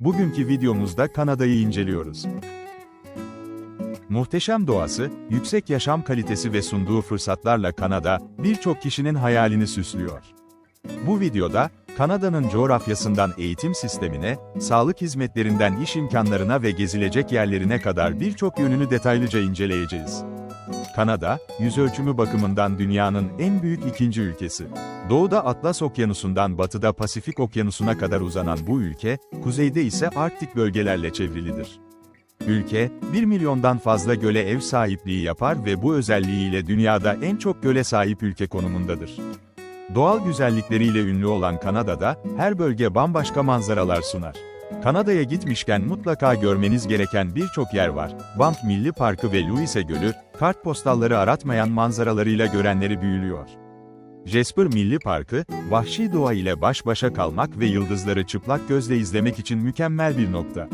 Bugünkü videomuzda Kanada'yı inceliyoruz. Muhteşem doğası, yüksek yaşam kalitesi ve sunduğu fırsatlarla Kanada, birçok kişinin hayalini süslüyor. Bu videoda, Kanada'nın coğrafyasından eğitim sistemine, sağlık hizmetlerinden iş imkanlarına ve gezilecek yerlerine kadar birçok yönünü detaylıca inceleyeceğiz. Kanada, yüz ölçümü bakımından dünyanın en büyük ikinci ülkesi. Doğuda Atlas Okyanusu'ndan batıda Pasifik Okyanusu'na kadar uzanan bu ülke, kuzeyde ise Arktik bölgelerle çevrilidir. Ülke, 1 milyondan fazla göle ev sahipliği yapar ve bu özelliğiyle dünyada en çok göle sahip ülke konumundadır. Doğal güzellikleriyle ünlü olan Kanada'da, her bölge bambaşka manzaralar sunar. Kanada'ya gitmişken mutlaka görmeniz gereken birçok yer var. Banff Milli Parkı ve Louise Gölü, kartpostalları aratmayan manzaralarıyla görenleri büyülüyor. Jasper Milli Parkı, vahşi doğa ile baş başa kalmak ve yıldızları çıplak gözle izlemek için mükemmel bir nokta.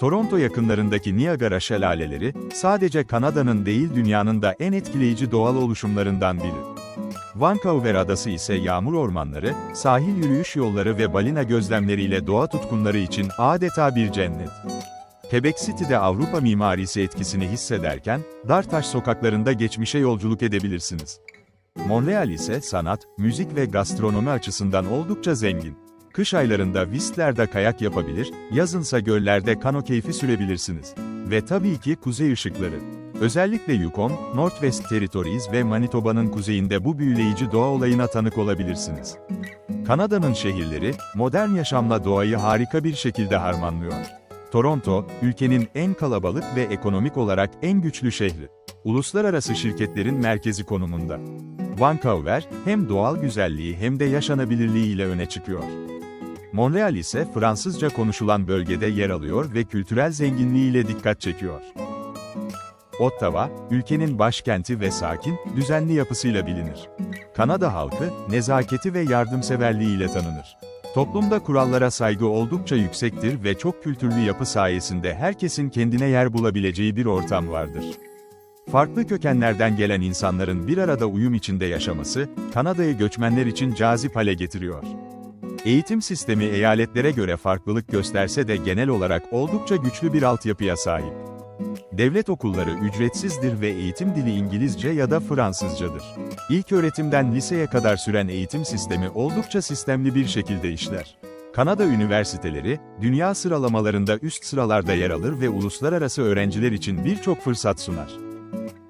Toronto yakınlarındaki Niagara şelaleleri, sadece Kanada'nın değil dünyanın da en etkileyici doğal oluşumlarından biri. Vancouver Adası ise yağmur ormanları, sahil yürüyüş yolları ve balina gözlemleriyle doğa tutkunları için adeta bir cennet. Quebec City'de Avrupa mimarisi etkisini hissederken, dar taş sokaklarında geçmişe yolculuk edebilirsiniz. Montreal ise sanat, müzik ve gastronomi açısından oldukça zengin. Kış aylarında Whistler'da kayak yapabilir, yazınsa göllerde kano keyfi sürebilirsiniz. Ve tabii ki kuzey ışıkları. Özellikle Yukon, Northwest Territories ve Manitoba'nın kuzeyinde bu büyüleyici doğa olayına tanık olabilirsiniz. Kanada'nın şehirleri, modern yaşamla doğayı harika bir şekilde harmanlıyor. Toronto, ülkenin en kalabalık ve ekonomik olarak en güçlü şehri. Uluslararası şirketlerin merkezi konumunda. Vancouver, hem doğal güzelliği hem de yaşanabilirliği ile öne çıkıyor. Montreal ise Fransızca konuşulan bölgede yer alıyor ve kültürel zenginliğiyle dikkat çekiyor. Ottawa, ülkenin başkenti ve sakin, düzenli yapısıyla bilinir. Kanada halkı, nezaketi ve yardımseverliğiyle tanınır. Toplumda kurallara saygı oldukça yüksektir ve çok kültürlü yapı sayesinde herkesin kendine yer bulabileceği bir ortam vardır. Farklı kökenlerden gelen insanların bir arada uyum içinde yaşaması, Kanada'yı göçmenler için cazip hale getiriyor. Eğitim sistemi eyaletlere göre farklılık gösterse de genel olarak oldukça güçlü bir altyapıya sahip. Devlet okulları ücretsizdir ve eğitim dili İngilizce ya da Fransızcadır. İlk öğretimden liseye kadar süren eğitim sistemi oldukça sistemli bir şekilde işler. Kanada üniversiteleri, dünya sıralamalarında üst sıralarda yer alır ve uluslararası öğrenciler için birçok fırsat sunar.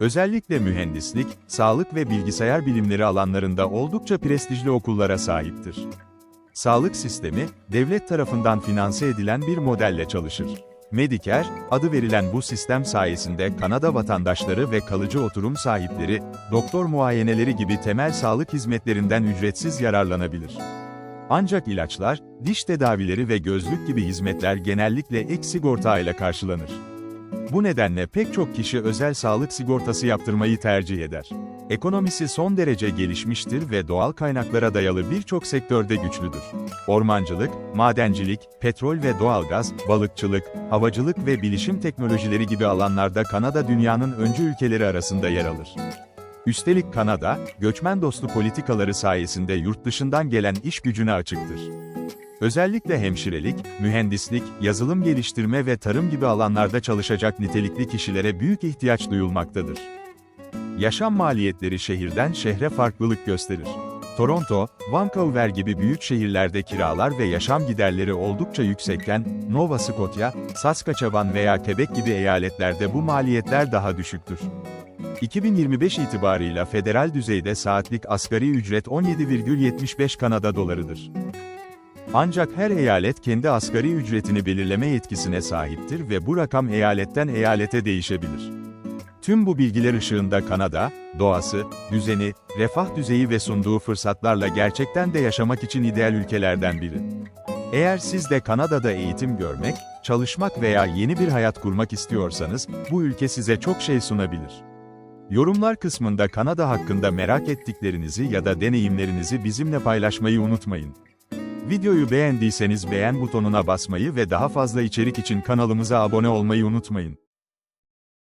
Özellikle mühendislik, sağlık ve bilgisayar bilimleri alanlarında oldukça prestijli okullara sahiptir. Sağlık sistemi, devlet tarafından finanse edilen bir modelle çalışır. Medicare, adı verilen bu sistem sayesinde Kanada vatandaşları ve kalıcı oturum sahipleri, doktor muayeneleri gibi temel sağlık hizmetlerinden ücretsiz yararlanabilir. Ancak ilaçlar, diş tedavileri ve gözlük gibi hizmetler genellikle ek sigorta ile karşılanır. Bu nedenle pek çok kişi özel sağlık sigortası yaptırmayı tercih eder. Ekonomisi son derece gelişmiştir ve doğal kaynaklara dayalı birçok sektörde güçlüdür. Ormancılık, madencilik, petrol ve doğalgaz, balıkçılık, havacılık ve bilişim teknolojileri gibi alanlarda Kanada dünyanın öncü ülkeleri arasında yer alır. Üstelik Kanada, göçmen dostu politikaları sayesinde yurt dışından gelen iş gücüne açıktır. Özellikle hemşirelik, mühendislik, yazılım geliştirme ve tarım gibi alanlarda çalışacak nitelikli kişilere büyük ihtiyaç duyulmaktadır. Yaşam maliyetleri şehirden şehre farklılık gösterir. Toronto, Vancouver gibi büyük şehirlerde kiralar ve yaşam giderleri oldukça yüksekken, Nova Scotia, Saskatchewan veya Quebec gibi eyaletlerde bu maliyetler daha düşüktür. 2025 itibarıyla federal düzeyde saatlik asgari ücret 17,75 Kanada dolarıdır. Ancak her eyalet kendi asgari ücretini belirleme yetkisine sahiptir ve bu rakam eyaletten eyalete değişebilir. Tüm bu bilgiler ışığında Kanada, doğası, düzeni, refah düzeyi ve sunduğu fırsatlarla gerçekten de yaşamak için ideal ülkelerden biri. Eğer siz de Kanada'da eğitim görmek, çalışmak veya yeni bir hayat kurmak istiyorsanız, bu ülke size çok şey sunabilir. Yorumlar kısmında Kanada hakkında merak ettiklerinizi ya da deneyimlerinizi bizimle paylaşmayı unutmayın. Videoyu beğendiyseniz beğen butonuna basmayı ve daha fazla içerik için kanalımıza abone olmayı unutmayın.